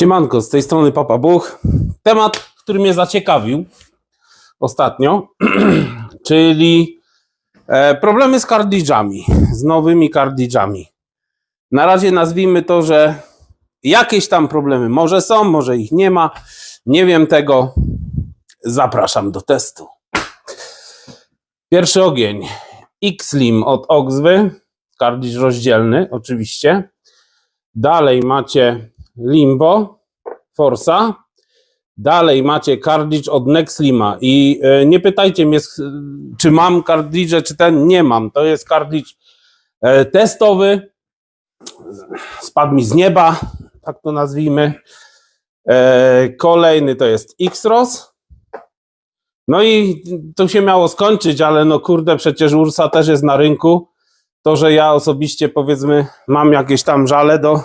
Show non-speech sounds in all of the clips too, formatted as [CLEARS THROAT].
Siemanko, z tej strony Papa Buch. Temat, który mnie zaciekawił ostatnio, [CLEARS THROAT] czyli e, problemy z kardidzami, z nowymi kardidzami. Na razie nazwijmy to, że jakieś tam problemy może są, może ich nie ma. Nie wiem tego. Zapraszam do testu. Pierwszy ogień. X-Lim od Oxwy. Kardicz rozdzielny, oczywiście. Dalej macie Limbo Forsa. Dalej macie Cardridge od Nexlima i e, nie pytajcie mnie, czy mam Cardridge, czy ten nie mam. To jest Cardridge e, testowy. Spadł mi z nieba, tak to nazwijmy. E, Kolejny to jest X-Ros. No i to się miało skończyć, ale no kurde, przecież Ursa też jest na rynku. To, że ja osobiście powiedzmy mam jakieś tam żale do,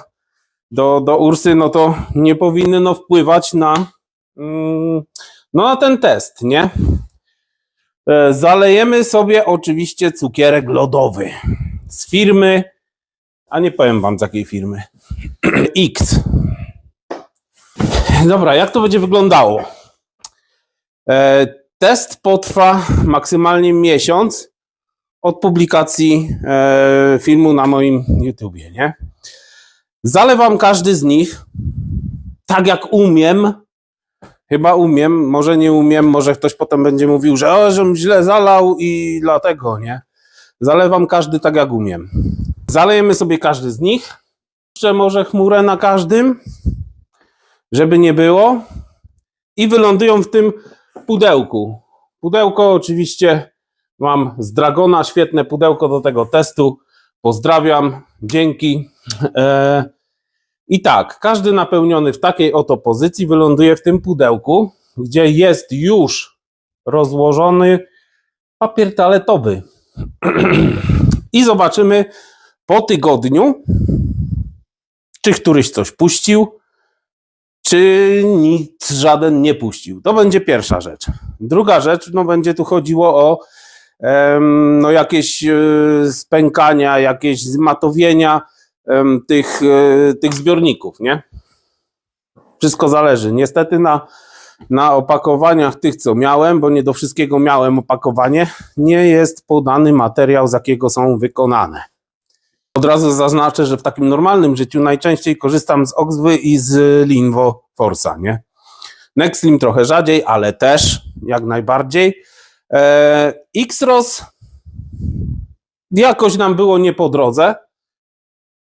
do, do Ursy, no to nie powinno wpływać na, mm, no na ten test, nie? E, Zalejemy sobie oczywiście cukierek lodowy z firmy, a nie powiem wam z jakiej firmy, [CLEARS THROAT] X. Dobra, jak to będzie wyglądało? E, Test potrwa maksymalnie miesiąc od publikacji e, filmu na moim YouTubie, nie? Zalewam każdy z nich tak jak umiem. Chyba umiem, może nie umiem, może ktoś potem będzie mówił, że o, źle zalał i dlatego, nie? Zalewam każdy tak jak umiem. Zalejemy sobie każdy z nich. Jeszcze może chmurę na każdym, żeby nie było. I wylądują w tym pudełku. Pudełko oczywiście mam z Dragona, świetne pudełko do tego testu. Pozdrawiam, dzięki. E, I tak, każdy napełniony w takiej oto pozycji wyląduje w tym pudełku, gdzie jest już rozłożony papier toaletowy. [CLEARS THROAT] I zobaczymy po tygodniu, czy któryś coś puścił, czy nic żaden nie puścił. To będzie pierwsza rzecz. Druga rzecz, no będzie tu chodziło o em, no jakieś e, spękania, jakieś zmatowienia tych, e, tych zbiorników, nie? Wszystko zależy. Niestety na, na opakowaniach tych, co miałem, bo nie do wszystkiego miałem opakowanie, nie jest podany materiał, z jakiego są wykonane. Od razu zaznaczę, że w takim normalnym życiu najczęściej korzystam z Oxwy i z Linvo Forsa, nie? Nextlim trochę rzadziej, ale też jak najbardziej. E, X-Ros jakoś nam było nie po drodze,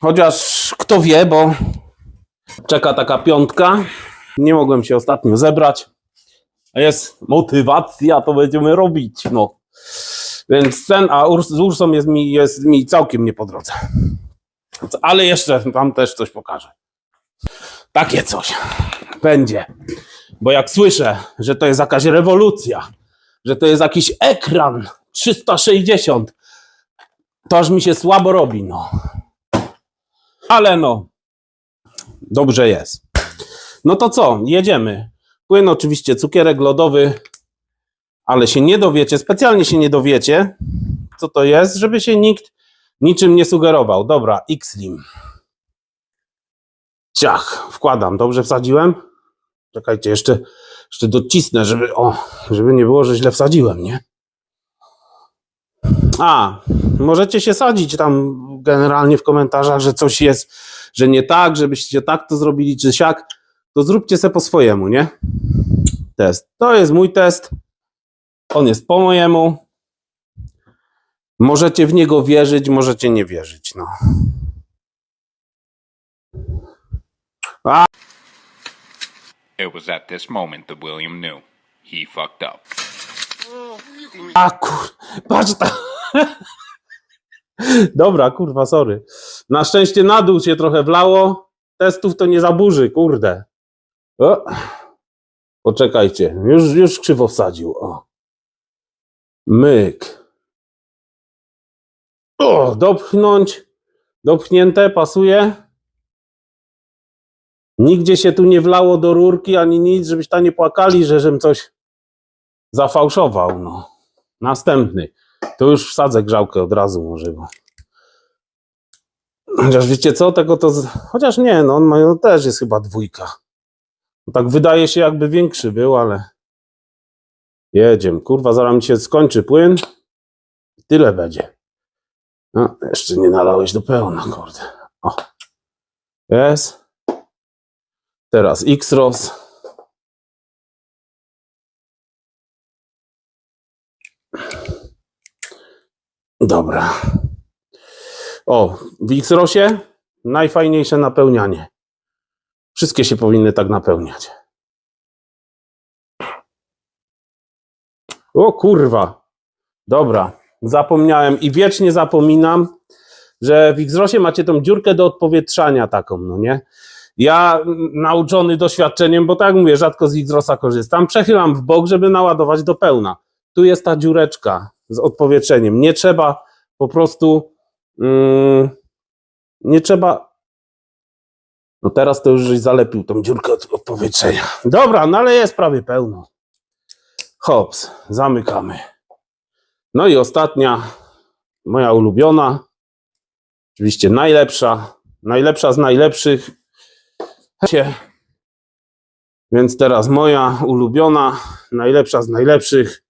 chociaż kto wie, bo czeka taka piątka. Nie mogłem się ostatnio zebrać. Jest motywacja, to będziemy robić. No. Więc ten, a Urs, z Ursą jest mi, jest mi całkiem nie po drodze. Ale jeszcze wam też coś pokażę. Takie coś będzie. Bo jak słyszę, że to jest jakaś rewolucja, że to jest jakiś ekran 360, to aż mi się słabo robi, no. Ale no, dobrze jest. No to co, jedziemy. Płyn oczywiście cukierek lodowy, ale się nie dowiecie, specjalnie się nie dowiecie, co to jest, żeby się nikt niczym nie sugerował. Dobra, X-Lim. Ciach, wkładam. Dobrze wsadziłem? Czekajcie, jeszcze, jeszcze docisnę, żeby, o, żeby nie było, że źle wsadziłem, nie? A, możecie się sadzić tam generalnie w komentarzach, że coś jest, że nie tak, żebyście tak to zrobili, czy siak. To zróbcie se po swojemu, nie? Test. To jest mój test. On jest po mojemu. Możecie w niego wierzyć, możecie nie wierzyć, no. It was at this moment that William knew he fucked up. A kur... Patrz tam. [LAUGHS] Dobra, kurwa, sorry. Na szczęście na dół się trochę wlało. Testów to nie zaburzy, kurde. O. Poczekajcie, już, już krzywo wsadził. O. Myk. O, dopchnąć. Dopchnięte, pasuje. Nigdzie się tu nie wlało do rurki ani nic, żebyś tam nie płakali, że żem coś zafałszował. No. Następny. To już wsadzę grzałkę od razu może. Bo... Chociaż wiecie co, tego to. Chociaż nie, no on ma, no też jest chyba dwójka. Tak wydaje się, jakby większy był, ale jedziemy. Kurwa, zaraz mi się skończy płyn. Tyle będzie. No, jeszcze nie nalałeś do pełna, kurde. O. Jest. Teraz X-Ros. Dobra. O, w X-Rosie najfajniejsze napełnianie. Wszystkie się powinny tak napełniać. O kurwa. Dobra, zapomniałem i wiecznie zapominam, że w X-Rosie macie tą dziurkę do odpowietrzania taką, no nie? Ja nauczony doświadczeniem, bo tak mówię, rzadko z X-Rosa korzystam, przechylam w bok, żeby naładować do pełna. Tu jest ta dziureczka z odpowietrzeniem. Nie trzeba po prostu mm, nie trzeba no teraz to już zalepił tą dziurkę od odpowietrzenia. Dobra, no ale jest prawie pełno. Hops, zamykamy. No i ostatnia, moja ulubiona, oczywiście najlepsza, najlepsza z najlepszych. Więc teraz moja ulubiona, najlepsza z najlepszych,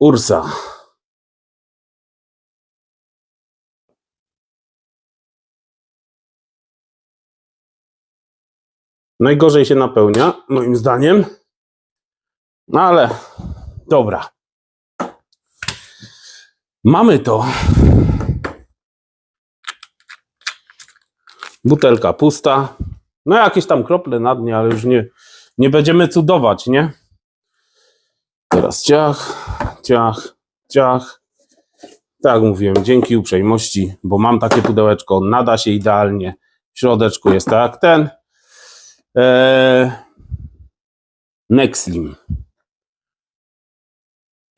Ursa. Najgorzej się napełnia, moim zdaniem. No ale dobra. Mamy to. Butelka pusta. No jakieś tam krople na dnie, ale już nie, nie będziemy cudować, nie? Teraz ciach, ciach, ciach. Tak mówiłem, dzięki uprzejmości, bo mam takie pudełeczko, nada się idealnie. W środeczku jest tak ten. Eee, Nexlim.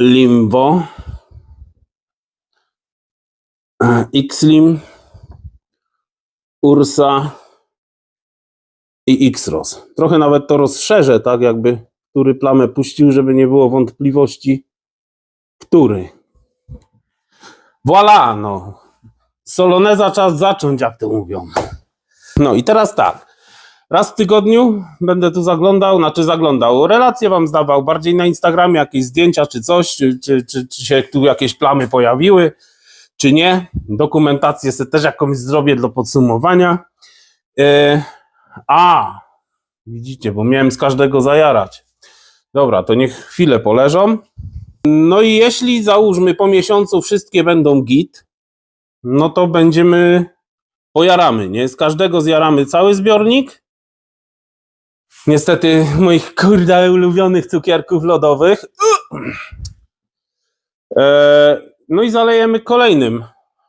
Limbo. Xlim. Ursa. I Xros. Trochę nawet to rozszerzę, tak jakby, który plamę puścił, żeby nie było wątpliwości, który. Voilà, no. Soloneza czas zacząć, jak to mówią. No i teraz tak. Raz w tygodniu będę tu zaglądał, znaczy zaglądał, relacje wam zdawał, bardziej na Instagramie jakieś zdjęcia czy coś, czy, czy, czy, czy się tu jakieś plamy pojawiły, czy nie. Dokumentację sobie też jakąś zrobię do podsumowania. E, a, widzicie, bo miałem z każdego zajarać. Dobra, to niech chwilę poleżą. No i jeśli załóżmy po miesiącu wszystkie będą git, no to będziemy, pojaramy, nie? Z każdego zjaramy cały zbiornik, Niestety moich kurde ulubionych cukierków lodowych. E, no i zalejemy kolejnym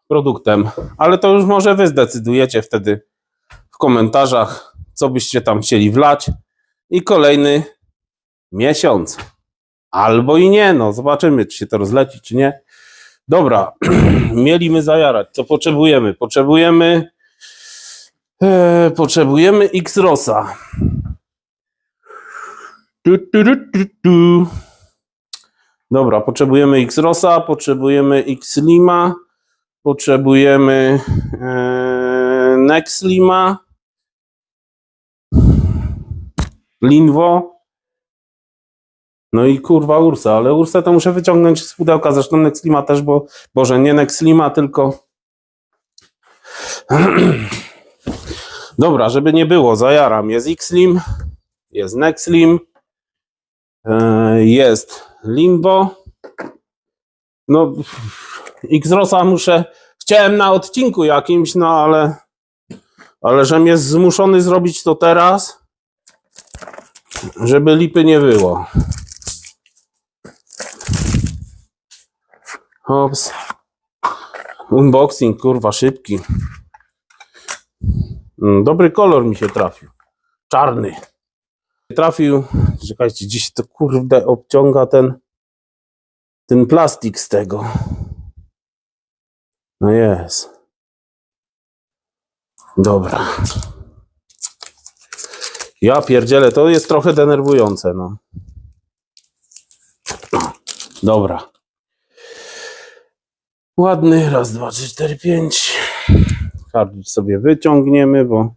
produktem, ale to już może wy zdecydujecie wtedy w komentarzach, co byście tam chcieli wlać. I kolejny miesiąc. Albo i nie, no zobaczymy, czy się to rozleci, czy nie. Dobra, [CLEARS THROAT] mieliśmy zajarać. Co potrzebujemy? Potrzebujemy e, potrzebujemy X-Rosa. Tu, tu, tu, tu, tu. Dobra, potrzebujemy X-Rosa, potrzebujemy X-Lima, potrzebujemy e, Nexlima, Linwo, no i kurwa Ursa, ale Ursę to muszę wyciągnąć z pudełka, zresztą Nexlima też, bo, boże, nie Nexlima, tylko [CLEARS THROAT] dobra, żeby nie było, zajaram, jest X-Lim, jest Nexlim, jest Limbo. No, X-Rosa muszę. Chciałem na odcinku jakimś, no ale. Ale żem jest zmuszony zrobić to teraz, żeby lipy nie było. Hops. Unboxing, kurwa, szybki. Mm, Dobry kolor mi się trafił. Czarny trafił. Czekajcie, dziś to kurde obciąga ten ten plastik z tego. No jest. Dobra. Ja pierdzielę, to jest trochę denerwujące, no. Dobra. Ładny, raz, dwa, trzy, cztery, pięć. Kartridż sobie wyciągniemy, bo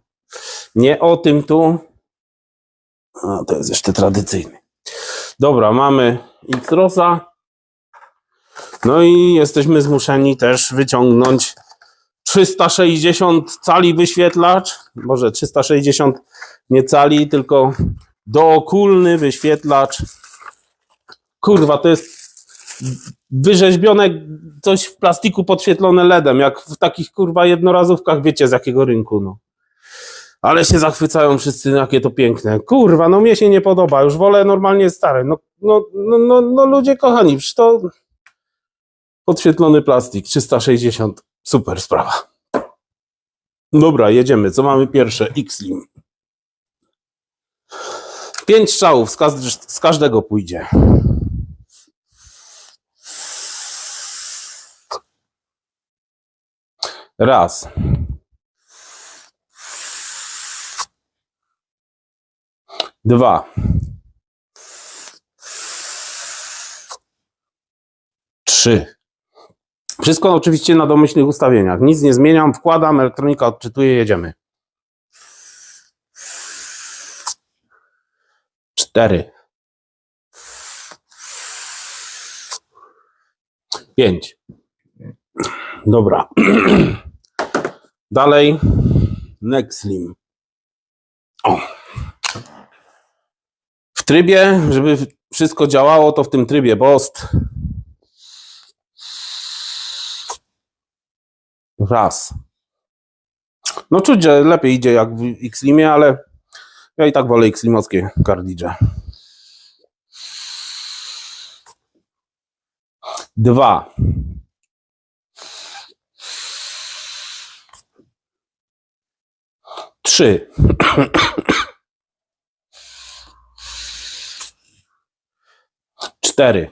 nie o tym tu. A, to jest jeszcze tradycyjny. Dobra, mamy Xrosa. No i jesteśmy zmuszeni też wyciągnąć 360 cali wyświetlacz. Może 360 nie cali, tylko dookulny wyświetlacz. Kurwa, to jest wyrzeźbione coś w plastiku podświetlone LEDem, jak w takich kurwa jednorazówkach, wiecie z jakiego rynku, no. Ale się zachwycają wszyscy, jakie to piękne. Kurwa, no mnie się nie podoba, już wolę normalnie stare. No, no, no, no, no ludzie kochani, przecież to podświetlony plastik, 360, super sprawa. Dobra, jedziemy. Co mamy pierwsze? X-Lim. Pięć strzałów z, z każdego pójdzie. Raz. Dwa. Trzy. Wszystko oczywiście na domyślnych ustawieniach. Nic nie zmieniam, wkładam, elektronika odczytuje, jedziemy. Cztery. Pięć. Dobra. [CLEARS THROAT] Dalej. Nextlim. O. Trybie, żeby wszystko działało, to w tym trybie BOST. Raz. No czuć, że lepiej idzie jak w X-Limie, ale ja i tak wolę X-Limowskie kartridże. Dwa. Trzy. Cztery.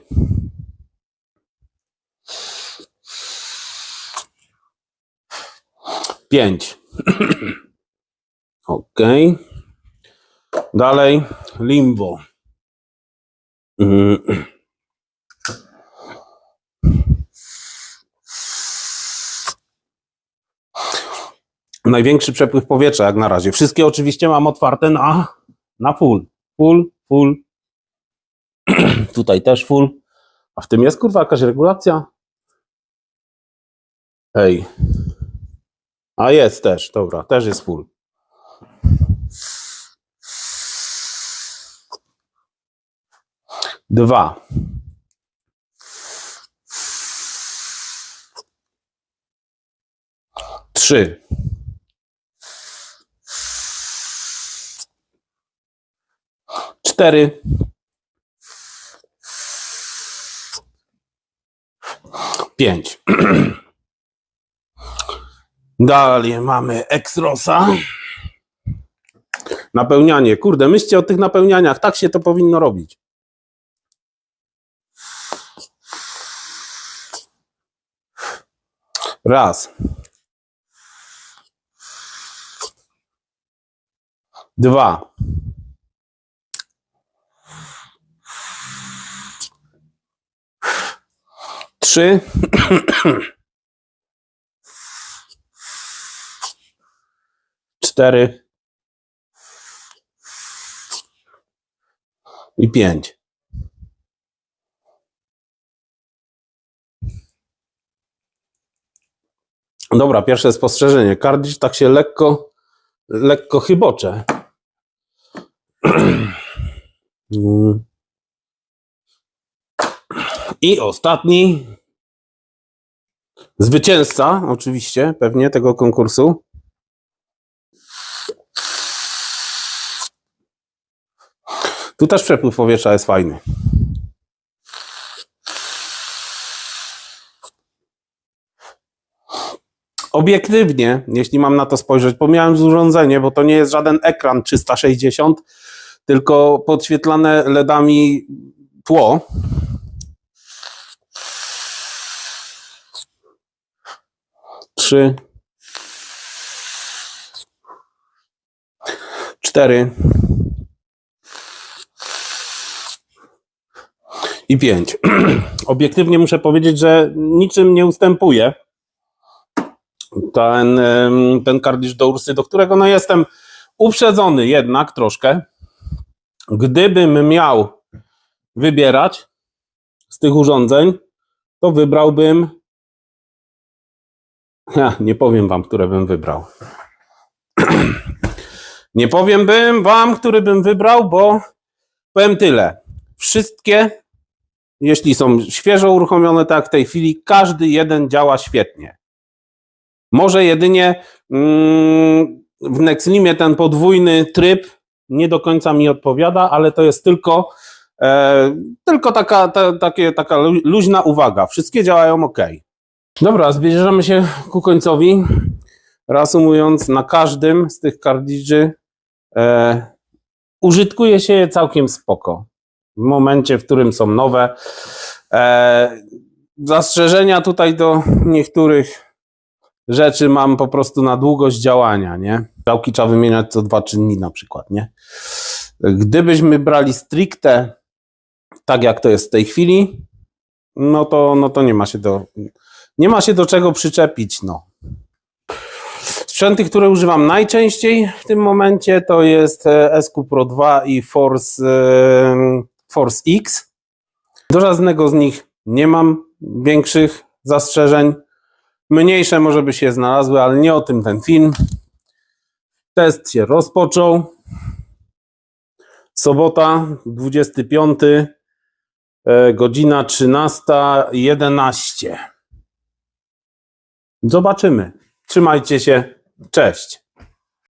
Pięć. [CLEARS THROAT] Ok. Dalej. Limbo. Mm. Największy przepływ powietrza jak na razie. Wszystkie oczywiście mam otwarte na, na full. Full, full. [CLEARS THROAT] Tutaj też full. A w tym jest kurwa jakaś regulacja? Ej. A jest też, dobra, też jest full. Dwa. Trzy. Cztery. Pięć. [CLEARS THROAT] Dalej mamy Exrosa. Napełnianie. Kurde, myślcie o tych napełnianiach. Tak się to powinno robić. Raz. Dwa. Trzy. cztery i pięć. Dobra, pierwsze spostrzeżenie. Kardisz tak się lekko, lekko chybocze. I ostatni. Zwycięzca, oczywiście, pewnie tego konkursu. Tu też przepływ powietrza jest fajny. Obiektywnie, jeśli mam na to spojrzeć, pomijając urządzenie, bo to nie jest żaden ekran 360, tylko podświetlane LEDami tło. Trzy. Cztery. i 5. [CLEARS THROAT] Obiektywnie muszę powiedzieć, że niczym nie ustępuje ten, ten kardisz do Ursy, do którego no jestem uprzedzony jednak troszkę. Gdybym miał wybierać z tych urządzeń, to wybrałbym. Ja, nie powiem wam, które bym wybrał. [CLEARS THROAT] nie powiem bym wam, który bym wybrał, bo powiem tyle. Wszystkie, jeśli są świeżo uruchomione, tak w tej chwili, każdy jeden działa świetnie. Może jedynie mm, w Nexlimie ten podwójny tryb nie do końca mi odpowiada, ale to jest tylko, e, tylko taka, ta, takie, taka lu- luźna uwaga. Wszystkie działają ok. Dobra, zbliżamy się ku końcowi. Reasumując, na każdym z tych kartridży e, użytkuje się je całkiem spoko. W momencie, w którym są nowe. E, zastrzeżenia tutaj do niektórych rzeczy mam po prostu na długość działania, nie? Działki trzeba wymieniać co dwa czy dni na przykład, nie? Gdybyśmy brali stricte tak jak to jest w tej chwili, no to, no to nie ma się do nie ma się do czego przyczepić, no. Sprzęty, które używam najczęściej w tym momencie to jest e, SQ Pro 2 i Force, e, Force X. Do żadnego z nich nie mam większych zastrzeżeń. Mniejsze może by się znalazły, ale nie o tym ten film. Test się rozpoczął. Sobota, 25, e, godzina 13.11. Zobaczymy. Trzymajcie się. Cześć.